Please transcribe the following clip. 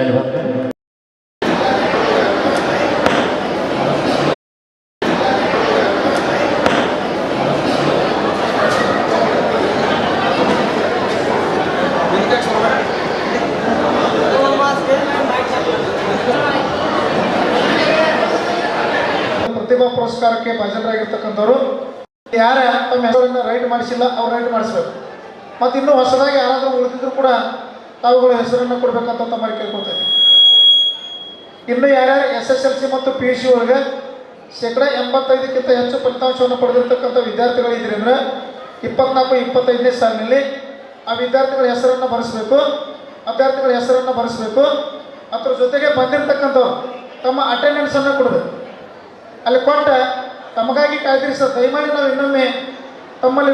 ಧನ್ಯವಾದ ಪ್ರತಿಭಾ ಪುರಸ್ಕಾರಕ್ಕೆ ಭಾಜನರಾಗಿರ್ತಕ್ಕಂಥವ್ರು, ಯಾರ ತಮ್ಮ ಹೆಸರನ್ನು ರೈಟ್ ಮಾಡಿಸಿಲ್ಲ, ಅವ್ರು ರೈಟ್ ಮಾಡಿಸ್ಬೇಕು. ಮತ್ತು ಇನ್ನೂ ಹೊಸದಾಗಿ ಯಾರಾದರೂ ಉಳಿದಿದ್ರು ಕೂಡ ತಾವುಗಳ ಹೆಸರನ್ನು ಕೊಡಬೇಕಂತ ತಮ್ಮಲ್ಲಿ ಕೇಳ್ಕೊತೇನೆ ಇನ್ನು ಯಾರ್ಯಾರು ಎಸ್ ಎಸ್ ಎಲ್ ಸಿ ಮತ್ತು ಪಿ ಯು ಸಿ ಒಳಗೆ ಶೇಕಡ ಎಂಬತ್ತೈದಕ್ಕಿಂತ ಹೆಚ್ಚು ಫಲಿತಾಂಶವನ್ನು ಪಡೆದಿರ್ತಕ್ಕಂಥ ವಿದ್ಯಾರ್ಥಿಗಳಿದ್ದೀರಿ ಅಂದ್ರೆ ಇಪ್ಪತ್ನಾಲ್ಕು, ಇಪ್ಪತ್ತೈದನೇ ಸಾಲಿನಲ್ಲಿ ಆ ವಿದ್ಯಾರ್ಥಿಗಳ ಹೆಸರನ್ನು ಬರೆಸಬೇಕು, ಅಭ್ಯರ್ಥಿಗಳ ಹೆಸರನ್ನು ಬರೆಸಬೇಕು. ಅದ್ರ ಜೊತೆಗೆ ಬಂದಿರತಕ್ಕಂಥವ್ರು ತಮ್ಮ ಅಟೆಂಡೆನ್ಸನ್ನು ಕೊಡಬೇಕು. ಅಲ್ಲಿ ಕೊಟ್ಟ ತಮಗಾಗಿ ಕಾಯ್ದಿರಿಸ ದಯಮಾಡಿ ನಾವು ಇನ್ನೊಮ್ಮೆ ತಮ್ಮಲ್ಲಿ